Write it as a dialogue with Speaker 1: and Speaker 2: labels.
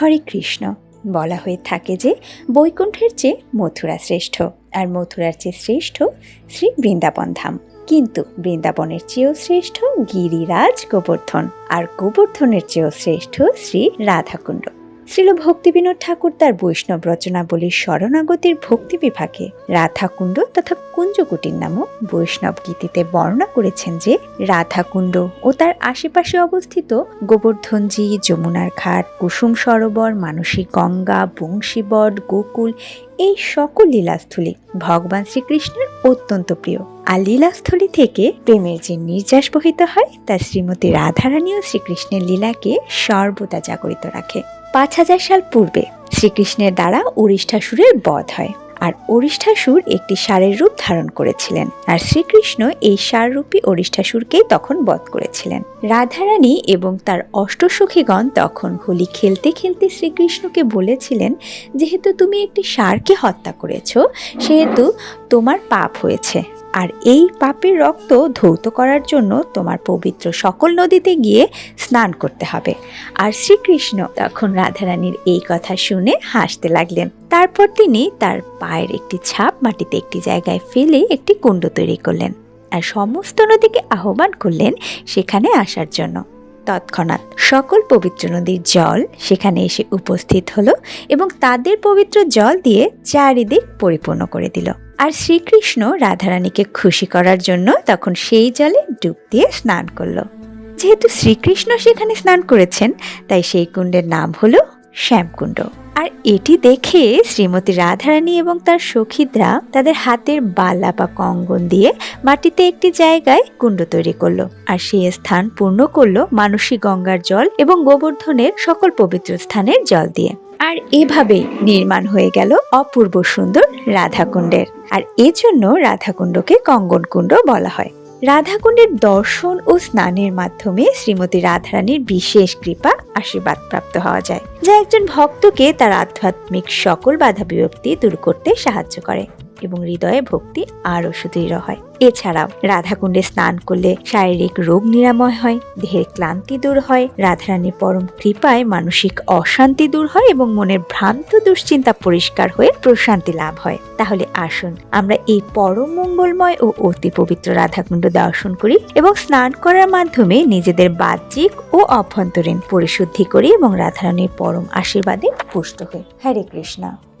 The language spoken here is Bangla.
Speaker 1: হরে কৃষ্ণ। বলা হয়ে থাকে যে বৈকুণ্ঠের চেয়ে মথুরা শ্রেষ্ঠ, আর মথুরার চেয়ে শ্রেষ্ঠ শ্রী বৃন্দাবন ধাম কিন্তু বৃন্দাবনের চেয়েও শ্রেষ্ঠ গিরিরাজ গোবর্ধন, আর গোবর্ধনের চেয়েও শ্রেষ্ঠ শ্রী রাধাকুণ্ড। শ্রীল ভক্তিবিনোদ ঠাকুর তার বৈষ্ণব রচনাবলীর শরণাগতির ভক্তি বিভাগে। রাধাকুণ্ড তথা কুঞ্জকুটির নামও বৈষ্ণব গীতিতে বর্ণনা করেছেন যে, রাধাকুণ্ড ও তার আশেপাশে অবস্থিত গোবর্ধনজি, যমুনার ঘাট, কুসুম সরোবর, মানসী গঙ্গা, বংশীবট, গোকুল, এই সকল লীলাস্থলী ভগবান শ্রীকৃষ্ণের অত্যন্ত প্রিয়। আর লীলাস্থলী থেকে প্রেমের যে নির্যাস বহিত হয়, তা শ্রীমতী রাধারানী ও শ্রীকৃষ্ণের লীলাকে সর্বদা জাগরিত রাখে। পাঁচ হাজার সাল পূর্বে শ্রীকৃষ্ণের দ্বারা অরিষ্ঠাসুরের বধ হয়। আর অরিষ্ঠাসুর একটি ষাঁড়ের রূপ ধারণ করেছিলেন। আর শ্রীকৃষ্ণ এই ষাঁড়রূপী অরিষ্ঠাসুরকেই তখন বধ করেছিলেন। রাধারানী এবং তার অষ্টসখীগণ তখন হোলি খেলতে খেলতে শ্রীকৃষ্ণকে বলেছিলেন, যেহেতু তুমি একটি সারকে হত্যা করেছ, সেহেতু তোমার পাপ হয়েছে। আর এই পাপের রক্ত ধৌত করার জন্য তোমার পবিত্র সকল নদীতে গিয়ে স্নান করতে হবে। আর শ্রীকৃষ্ণ তখন রাধারানীর এই কথা শুনে হাসতে লাগলেন। তারপর তিনি তার পায়ের একটি ছাপ মাটিতে একটি জায়গায় ফেলে একটি কুণ্ড তৈরি করলেন। আর সমস্ত নদীকে আহ্বান করলেন সেখানে আসার জন্য। তৎক্ষণাৎ সকল পবিত্র নদীর জল সেখানে এসে উপস্থিত হলো এবং তাদের পবিত্র জল দিয়ে চারিদিক পরিপূর্ণ করে দিল। আর শ্রীকৃষ্ণ রাধারানীকে খুশি করার জন্য তখন সেই জলে ডুব দিয়ে স্নান করল। যেহেতু শ্রীকৃষ্ণ সেখানে স্নান করেছেন, তাই সেই কুণ্ডের নাম হলো শ্যামকুণ্ড। আর এটি দেখে শ্রীমতী রাধারানী এবং তার সখীদরা তাদের হাতের বালা বা কঙ্গন দিয়ে মাটিতে একটি জায়গায় কুণ্ড তৈরি করল আর সেই স্থান পূর্ণ করল মানসী গঙ্গার জল এবং গোবর্ধনের সকল পবিত্র স্থানের জল দিয়ে। আর এভাবেই নির্মাণ হয়ে গেল অপূর্ব সুন্দর রাধাকুণ্ডের। আর এজন্য রাধাকুণ্ডকে কঙ্গনকুণ্ড বলা হয়। রাধাকুণ্ডের দর্শন ও স্নানের মাধ্যমে শ্রীমতী রাধারানীর বিশেষ কৃপা আশীর্বাদ প্রাপ্ত হওয়া যায়, যা একজন ভক্তকে তার আধ্যাত্মিক সকল বাধা বিভক্তি দূর করতে সাহায্য করে। এবং হৃদয়ে ভক্তি আরও সুদৃঢ় হয়। এছাড়াও রাধাকুণ্ডে স্নান করলে শারীরিক রোগ নিরাময় হয়, দেহের ক্লান্তি দূর হয়, রাধারানীর পরম কৃপায় মানসিক অশান্তি দূর হয় এবং মনের ভ্রান্ত দুশ্চিন্তা পরিষ্কার হয়ে প্রশান্তি লাভ হয়। তাহলে আসুন আমরা এই পরম মঙ্গলময় ও অতি পবিত্র রাধাকুণ্ড দর্শন করি এবং স্নান করার মাধ্যমে নিজেদের বাহ্যিক ও অভ্যন্তরীণ পরিশুদ্ধি করি এবং রাধারানীর পরম আশীর্বাদে পুষ্ট হই। হরে কৃষ্ণা।